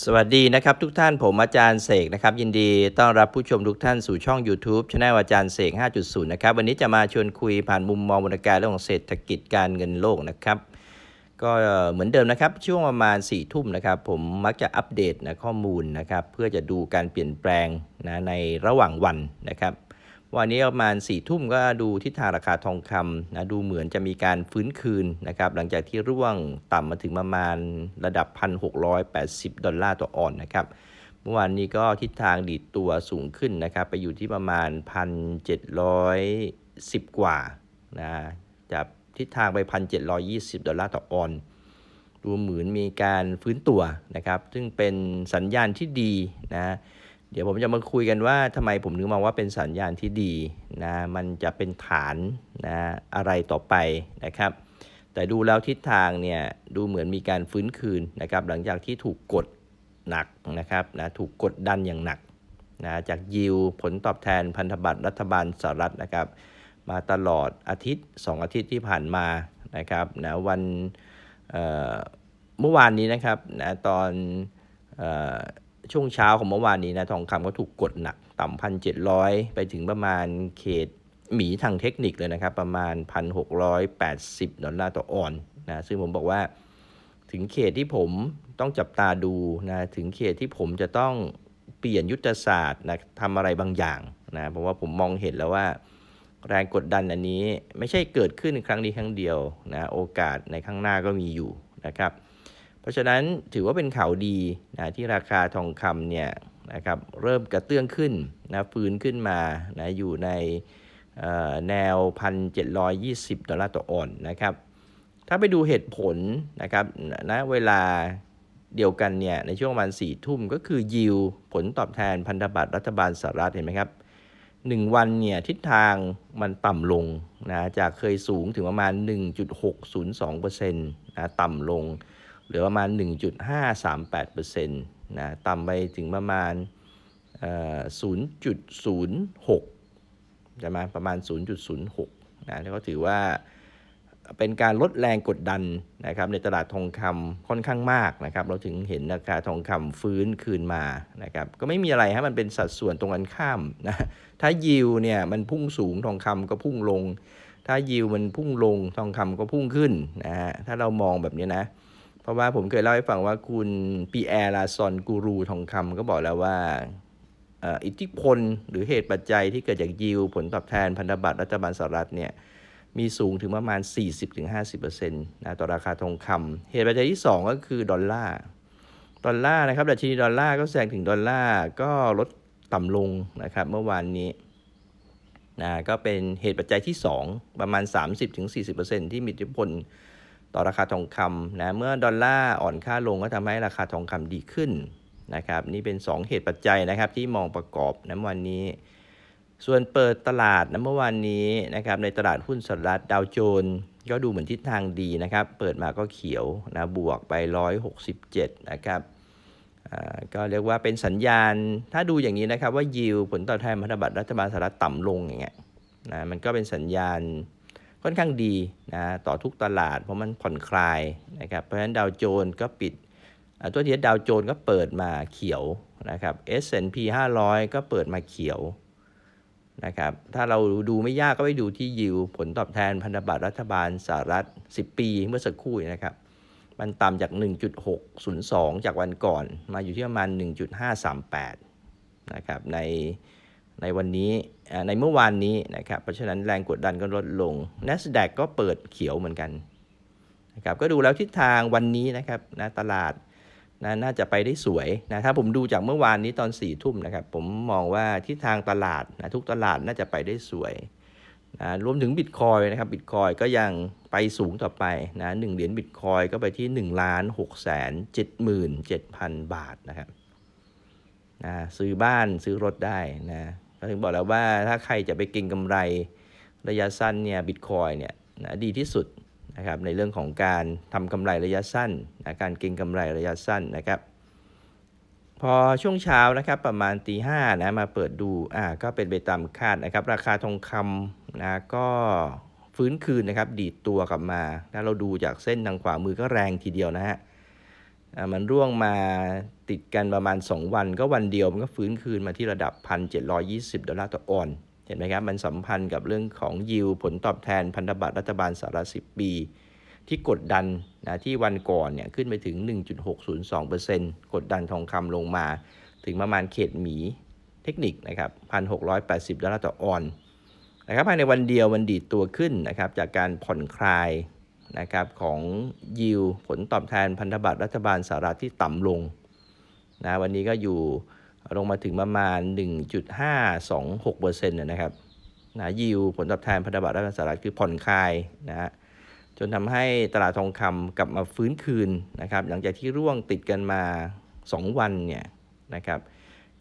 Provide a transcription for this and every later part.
สวัสดีนะครับทุกท่านผมอาจารย์เสกนะครับยินดีต้อนรับผู้ชมทุกท่านสู่ช่อง YouTube ช anel อาจารย์เสก 5.0 นะครับวันนี้จะมาชวนคุยผ่านมุมมองบรรยากาศเรื่องของเศรษฐกิจการเงินโลกนะครับก็เหมือนเดิมนะครับช่วงประมาณ4ี่ทุ่มนะครับผมมักจะอัปเดตนะข้อมูลนะครับเพื่อจะดูการเปลี่ยนแปลงนะในระหว่างวันนะครับ วันนี้ประมาณ4ี่ทุ่มก็ดูทิศทางราคาทองคำนะดูเหมือนจะมีการฟื้นคืนนะครับหลังจากที่ร่วงต่ำมาถึงประมาณระดับ 1,680 ดอลลาร์ต่อออนนะครับเมื่อวานนี้ก็ทิศทางดีดตัวสูงขึ้นนะครับไปอยู่ที่ประมาณ 1,710 กว่านะจากทิศทางไป 1,720 ดอลลาร์ต่อออน ดูเหมือนมีการฟื้นตัวนะครับ ซึ่งเป็นสัญญาณที่ดีนะ เดี๋ยวผมจะมาคุยกันว่าทำไมผมถึงมองว่าเป็นสัญญาณที่ดีนะมันจะเป็นฐานนะอะไรต่อไปนะครับ แต่ดูแล้วทิศทางเนี่ยดูเหมือนมีการฟื้นคืนนะครับหลังจากที่ถูกกดหนักนะครับนะถูกกดดันอย่างหนักนะจากยิวผลตอบแทนพันธบัตรรัฐบาลสหรัฐนะครับ มาตลอดอาทิตย์ 2 อาทิตย์ที่ผ่านมานะครับนะวันเมื่อวานนี้นะครับนะตอนเช่วงเช้าของเมื่อวานนี้นะทองคำก็ถูกกดหนัก ต่ำพันเจ็ดร้อยไปถึงประมาณเขตหมีทางเทคนิคเลยนะครับ ประมาณ 1,680 ดอลลาร์ต่อออนนะซึ่งผมบอกว่าถึงเขตที่ผมต้องจับตาดูนะถึงเขตที่ผมจะต้องเปลี่ยนยุทธศาสตร์นะทำอะไรบางอย่างนะเพราะว่าผมมองเห็นแล้วว่าแรงกดดันอันนี้ไม่ใช่เกิดขึ้นครั้งนี้ครั้งเดียวนะโอกาสในข้างหน้าก็มีอยู่นะครับ เพราะฉะนั้นถือว่าเป็นข่าวดีนะที่ราคาทองคำเนี่ยนะครับเริ่มกระเตื้องขึ้นนะฟื้นขึ้นมานะอยู่ในแนว 1,720 ดอลลาร์ต่อออนนะครับ ถ้าไปดูเหตุผลนะครับณนะเวลาเดียวกันเนี่ยในช่วงประมาณสี่ทุ่มก็คือยิวผลตอบแทนพันธบัตรรัฐบาลสหรัฐเห็นไหมครับหนึ่งวันเนี่ยทิศทางมันต่ำลงนะจากเคยสูงถึงประมาณ 1.602%นะต่ำลง เหลือประมาณ 1.538%นะต่ำไปถึงประมาณ 0.06 ใช่ไหมประมาณ 0.06 นะแล้วก็ถือว่าเป็นการลดแรงกดดันนะครับในตลาดทองคำค่อนข้างมากนะครับ เราถึงเห็นราคาทองคำฟื้นคืนมานะครับ ก็ไม่มีอะไรฮะมันเป็นสัดส่วนตรงกันข้ามนะถ้ายิวเนี่ยมันพุ่งสูงทองคำก็พุ่งลง ถ้ายิวมันพุ่งลงทองคำก็พุ่งขึ้นนะฮะถ้าเรามองแบบนี้นะ เพราะว่าผมเคยเล่าให้ฟังว่าคุณปีแอร์ลาซอนกูรูทองคำก็บอกแล้วว่าอิทธิพลหรือเหตุปัจจัยที่เกิดจากยิวผลตอบแทนพันธบัตรรัฐบาลสหรัฐเนี่ยมีสูงถึงประมาณ 40-50%นะต่อราคาทองคำเหตุปัจจัยที่ 2 ก็คือดอลลาร์ดอลลาร์นะครับดัชนีดอลลาร์ก็แซงถึงดอลลาร์ก็ลดต่ำลงนะครับเมื่อวานนี้นะก็เป็นเหตุปัจจัยที่ 2 ประมาณ 30-40%ที่มีอิทธิพล ต่อราคาทองคำนะเมื่อดอลลาร์อ่อนค่าลงก็ทำให้ราคาทองคำดีขึ้นนะครับนี่เป็น 2 เหตุปัจจัยนะครับที่มองประกอบนะวันนี้ ส่วนเปิดตลาดนะเมื่อวานนี้นะครับในตลาดหุ้นสหรัฐดาวโจนส์ก็ดูเหมือนทิศทางดีนะครับ เปิดมาก็เขียวนะบวกไป 167 นะครับก็เรียกว่าเป็นสัญญาณ ถ้าดูอย่างนี้นะครับว่ายิวผลตอบแทนพันธบัตรรัฐบาลสหรัฐต่ำลงอย่างเงี้ยนะมันก็เป็นสัญญาณ ค่อนข้างดีนะต่อทุกตลาดเพราะมันผ่อนคลายนะครับเพราะฉะนั้นดาวโจนส์ก็ปิดตัวเทียดาวโจนส์ก็เปิดมาเขียวนะครับ S&P 500 ก็เปิดมาเขียวนะครับถ้าเราดูไม่ยากก็ไปดูที่ยิวผลตอบแทนพันธบัตรรัฐบาลสหรัฐ 10 ปีเมื่อสักครู่นะครับมันต่ำจาก 1.602 จากวันก่อน มาอยู่ที่ประมาณ 1.538 นะครับใน ในวันนี้ในเมื่อวานนี้นะครับ เพราะฉะนั้นแรงกดดันก็ลดลง NASDAQ ก็เปิดเขียวเหมือนกันนะครับก็ดูแล้วทิศทางวันนี้นะครับนะตลาดนะน่าจะไปได้สวยนะถ้าผมดูจากเมื่อวานนี้ตอน4ี่ทุ่มนะครับ ผมมองว่าทิศทางตลาดนะทุกตลาดน่าจะไปได้สวยนะรวมถึงบิตคอยนะครับบิตคอยก็ยังไปสูงต่อไปนะหนึ่งเหรียญบิตคอยก็ไปที่1ล้าน6แสน7หมื่น7พันบาทนะครับ นะซื้อบ้านซื้อรถได้นะก็ถึงบอกแล้วว่าถ้าใครจะไปเก็งกำไรระยะสั้นเนี่ยบิตคอยเนี่ยนะดีที่สุดนะครับในเรื่องของการทำกำไรระยะสั้นนะการเก็งกำไรระยะสั้นนะครับ พอช่วงเช้านะครับประมาณตีห้านะมาเปิดดูอ่าก็เป็นไปตามคาดนะครับ ราคาทองคำนะก็ฟื้นคืนนะครับ ดีดตัวกลับมาถ้าเราดูจากเส้นทางขวามือก็แรงทีเดียวนะฮะ มันร่วงมาติดกันประมาณ 2 วัน ก็วันเดียวมันก็ฟื้นคืนมาที่ระดับ 1,720 ดอลลาร์ต่อออน เห็นไหมครับ มันสัมพันธ์กับเรื่องของยิวผลตอบแทนพันธบัตรรัฐบาลสหรัฐ10 ปี ที่กดดันนะที่วันก่อนเนี่ยขึ้นไปถึง 1.602%กดดันทองคำลงมา ถึงประมาณเขตหมีเทคนิคนะครับ 1,680 ดอลลาร์ต่อออนนะครับภายในวันเดียวมันดีดตัวขึ้นนะครับจากการผ่อนคลาย นะครับของยิวผลตอบแทนพันธบัตรรัฐบาลสหรัฐที่ต่ำลงนะวันนี้ก็อยู่ลงมาถึงประมาณ 1.526%นะครับนะยิวผลตอบแทนพันธบัตรรัฐบาลสหรัฐคือผ่อนคลายนะฮะจนทำให้ตลาดทองคำกลับมาฟื้นคืนนะครับหลังจากที่ร่วงติดกันมา 2 วันเนี่ยนะครับ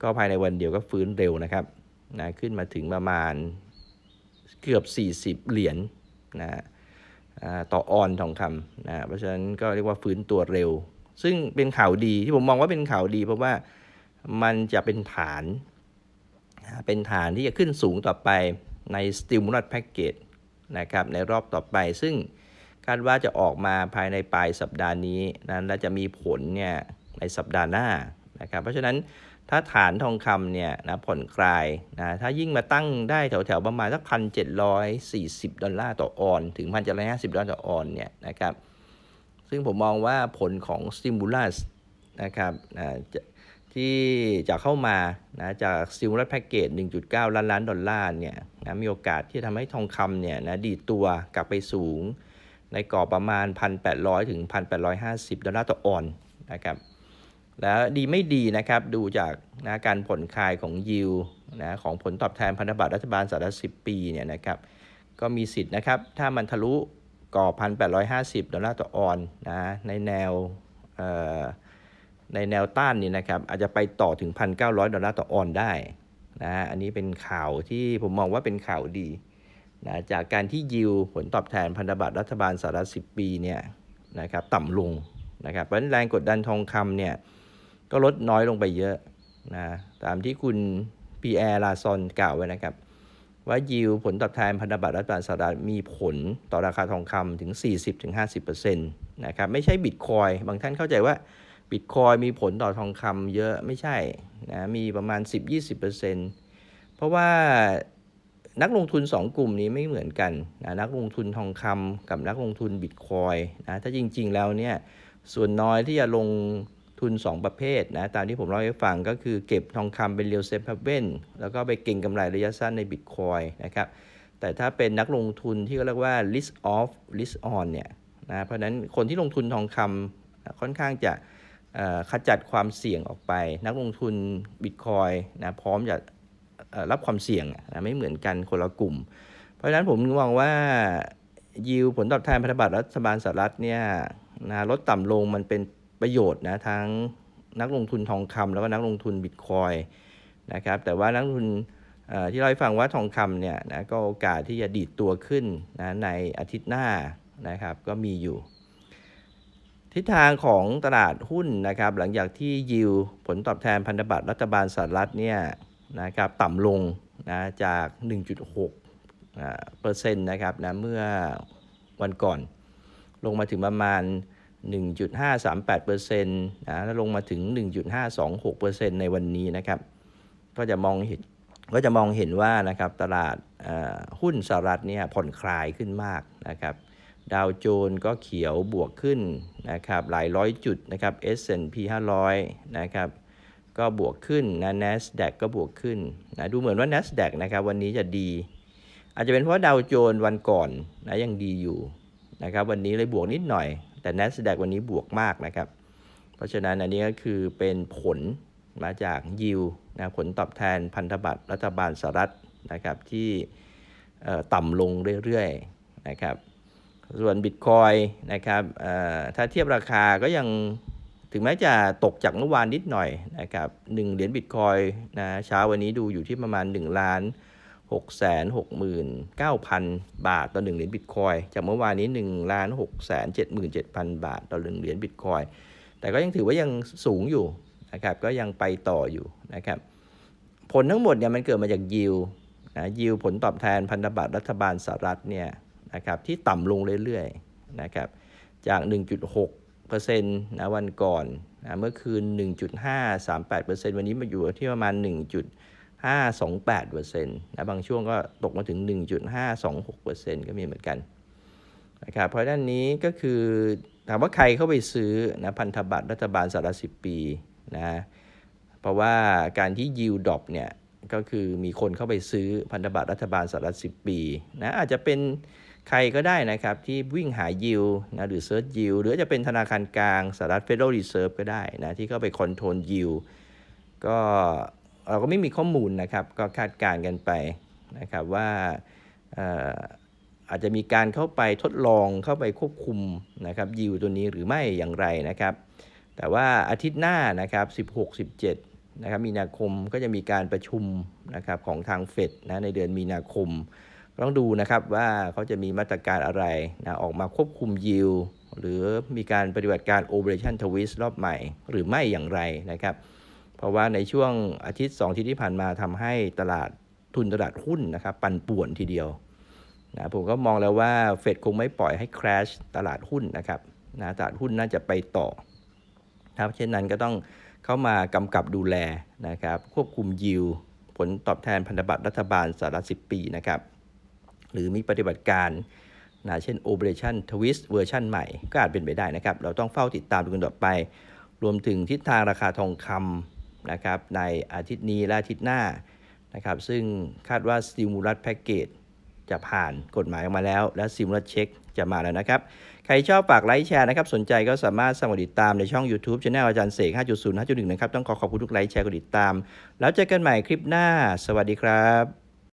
ก็ภายในวันเดียวก็ฟื้นเร็วนะครับนะขึ้นมาถึงประมาณเกือบ 40 เหรียญนะอ่า ต่อออนทองคำนะเพราะฉะนั้นก็เรียกว่าฟื้นตัวเร็ว ซึ่งเป็นข่าวดีที่ผมมองว่าเป็นข่าวดี เพราะว่ามันจะเป็นฐานเป็นฐานที่จะขึ้นสูงต่อไปใน stimulus package นะครับในรอบต่อไป ซึ่งคาดว่าจะออกมาภายในปลายสัปดาห์นี้นะและจะมีผลเนี่ยในสัปดาห์หน้านะครับเพราะฉะนั้น ถ้าฐานทองคำเนี่ยนะผ่อนคลายนะถ้ายิ่งมาตั้งได้แถวๆประมาณสักพันเจ็ดร้อยสี่สิบดอลลาร์ต่อออน ถึงพันเจ็ดร้อยห้าสิบดอลลาร์ต่อออนเนี่ยนะครับซึ่งผมมองว่าผลของ stimulus นะครับนะที่จะเข้ามานะจาก stimulus package 1.9 ล้านล้านดอลลาร์เนี่ยนะมีโอกาสที่ทำให้ทองคำเนี่ยนะดีตัวกลับไปสูง ในกรอบประมาณ 1,800 ถึง 1,850 ดอลลาร์ต่อออนนะครับ แล้วดีไม่ดีนะครับดูจากนะการผ่อนคลายของยิวนะของผลตอบแทนพันธบัตรรัฐบาลสหรัฐ10 ปีเนี่ยนะครับก็มีสิทธิ์นะครับ ถ้ามันทะลุกรอบ1,850 ดอลลาร์ต่อออนนะในแนวในแนวต้านนี่นะครับอาจจะไปต่อถึง 1,900 ดอลลาร์ต่อออนได้นะอันนี้เป็นข่าวที่ผมมองว่าเป็นข่าวดีนะจากการที่ยิวผลตอบแทนพันธบัตรรัฐบาลสหรัฐ10 ปีเนี่ยนะครับต่ำลงนะครับเพราะฉะนั้นแรงกดดันทองคำเนี่ย ก็ลดน้อยลงไปเยอะนะตามที่คุณปีแอร์ลาซอนกล่าวไว้นะครับ ว่ายิวผลตอบแทนพันธบัตรรัฐบาลสหรัฐมีผลต่อราคาทองคำถึง 40-50%นะครับไม่ใช่บิตคอยบางท่านเข้าใจว่าบิตคอยมีผลต่อทองคำเยอะไม่ใช่นะมีประมาณ 10-20%เพราะว่านักลงทุน 2 กลุ่มนี้ไม่เหมือนกันนะนักลงทุนทองคำกับนักลงทุนบิตคอยนะถ้าจริงๆแล้วเนี่ยส่วนน้อยที่จะลง ทุน 2 ประเภทนะตามที่ผมเล่าให้ฟังก็คือเก็บทองคำเป็นเรียวเซฟเว่นแล้วก็ไปเก็งกำไรระยะสั้นในบิตคอยนะครับแต่ถ้าเป็นนักลงทุนที่เขาเรียกว่า risk off risk on เนี่ยนะเพราะนั้นคนที่ลงทุนทองคำค่อนข้างจะขจัดความเสี่ยงออกไป นักลงทุนบิตคอยนะพร้อมจะรับความเสี่ยงนะไม่เหมือนกันคนละกลุ่ม เพราะฉะนั้นผมมองว่ายิวผลตอบแทนพันธบัตรรัฐบาลสหรัฐเนี่ยนะลดต่ำลงมันเป็น ประโยชน์นะทั้งนักลงทุนทองคำแล้วก็นักลงทุนบิตคอยนะครับแต่ว่านักลงทุนที่เราให้ฟังว่าทองคำเนี่ยนะก็โอกาสที่จะดีดตัวขึ้นนะในอาทิตย์หน้านะครับก็มีอยู่ ทิศทางของตลาดหุ้นนะครับหลังจากที่ยิวผลตอบแทนพันธบัตรรัฐบาลสหรัฐเนี่ยนะครับต่ำลงนะจาก 1.6อ่าเปอร์เซ็นต์นะครับนะเมื่อวันก่อนลงมาถึงประมาณ 1.538เปอร์เซ็นต์นะแล้วลงมาถึง 1.526เปอร์เซ็นต์ในวันนี้นะครับ ก็จะมองเห็นก็จะมองเห็นว่านะครับตลาดหุ้นสหรัฐเนี่ยผ่อนคลายขึ้นมากนะครับดาวโจนก็เขียวบวกขึ้นนะครับหลายร้อยจุดนะครับ S&P 500 นะครับก็บวกขึ้นนะ NASDAQ ก็บวกขึ้นนะดูเหมือนว่า NASDAQ นะครับวันนี้จะดี อาจจะเป็นเพราะดาวโจนวันก่อนนะยังดีอยู่นะครับวันนี้เลยบวกนิดหน่อย แต่ NASDAQ วันนี้บวกมากนะครับ เพราะฉะนั้นอันนี้ก็คือเป็นผลมาจากยิวนะผลตอบแทนพันธบัตรรัฐบาลสหรัฐนะครับที่ต่ำลงเรื่อยๆนะครับ ส่วนบิตคอยนะครับถ้าเทียบราคาก็ยังถึงแม้จะตกจากเมื่อวานนิดหน่อยนะครับหนึ่งเหรียญบิตคอยนะเช้าวันนี้ดูอยู่ที่ประมาณ 1 ล้าน 6แสน6หมื่น9พันบาทต่อหนึ่งเหรียญบิตคอยจากเมื่อวานนี้1ล้าน6แสน7หมื่น7พันบาทต่อหนึ่งเหรียญบิตคอยแต่ก็ยังถือว่ายังสูงอยู่นะครับก็ยังไปต่ออยู่นะครับผลทั้งหมดเนี่ยมันเกิดมาจากยิวนะยิวผลตอบแทนพันธบัตรรัฐบาลสหรัฐเนี่ยนะครับที่ต่ำลงเรื่อยๆนะครับจาก 1.6%นะวันก่อนนะเมื่อคืน 1.538%วันนี้มาอยู่ที่ประมาณ 1. 1.528%นะบางช่วงก็ตกมาถึง 1.526%ก็มีเหมือนกันนะครับเพราะด้านนี้ก็คือถามว่าใครเข้าไปซื้อนะพันธบัตรรัฐบาลสหรัฐ10ปีนะเพราะว่าการที่ยิวดรอปเนี่ยก็คือมีคนเข้าไปซื้อพันธบัตรรัฐบาลสหรัฐ10ปีนะอาจจะเป็นใครก็ได้นะครับที่วิ่งหายิวนะหรือเซิร์ชยิวหรือจะเป็นธนาคารกลางสหรัฐ Federal Reserve ก็ได้นะที่เข้าไปคอนโทรลยิวก็ เราก็ไม่มีข้อมูลนะครับ ก็คาดการณ์กันไปนะครับว่าเอ่ออาจจะมีการเข้าไปทดลองเข้าไปควบคุมนะครับยิวตัวนี้หรือไม่อย่างไรนะครับ แต่ว่าอาทิตย์หน้านะครับ 16 17นะครับมีนาคมก็จะมีการประชุมนะครับของทางเฟดนะในเดือนมีนาคมต้องดูนะครับว่าเขาจะมีมาตรการอะไรนะออกมาควบคุมยิวหรือมีการปฏิบัติการ Operation Twist รอบใหม่ หรือไม่อย่างไรนะครับ เพราะว่าในช่วงอาทิตย์2อาทิตย์ที่ผ่านมาทำให้ตลาดทุนตลาดหุ้นนะครับปั่นป่วนทีเดียวนะผมก็มองแล้วว่าเฟดคงไม่ปล่อยให้ crash ตลาดหุ้นนะครับนะตลาดหุ้นน่าจะไปต่อครับเช่นนั้นก็ต้องเข้ามากำกับดูแลนะครับ ควบคุมยิวผลตอบแทนพันธบัตรรัฐบาลสหรัฐ10 ปีนะครับ หรือมีปฏิบัติการนะเช่น Operation Twist เวอร์ชันใหม่ก็อาจเป็นไปได้นะครับ เราต้องเฝ้าติดตามดูกันต่อไป รวมถึงทิศทางราคาทองคำ นะครับในอาทิตย์นี้และอาทิตย์หน้านะครับซึ่งคาดว่าสติมูลัสแพ็กเกจจะผ่านกฎหมายออกมาแล้ว และสติมูลัสเช็คจะมาแล้วนะครับ ใครชอบฝากไลค์แชร์นะครับ สนใจก็สามารถสมัครติดตามในช่อง YouTube c h anel อาจารย์เสก 5.0 5.1 นะครับ ต้องขอขอบคุณทุกไลค์แชร์กดติดตาม แล้วเจอกันใหม่คลิปหน้า สวัสดีครับ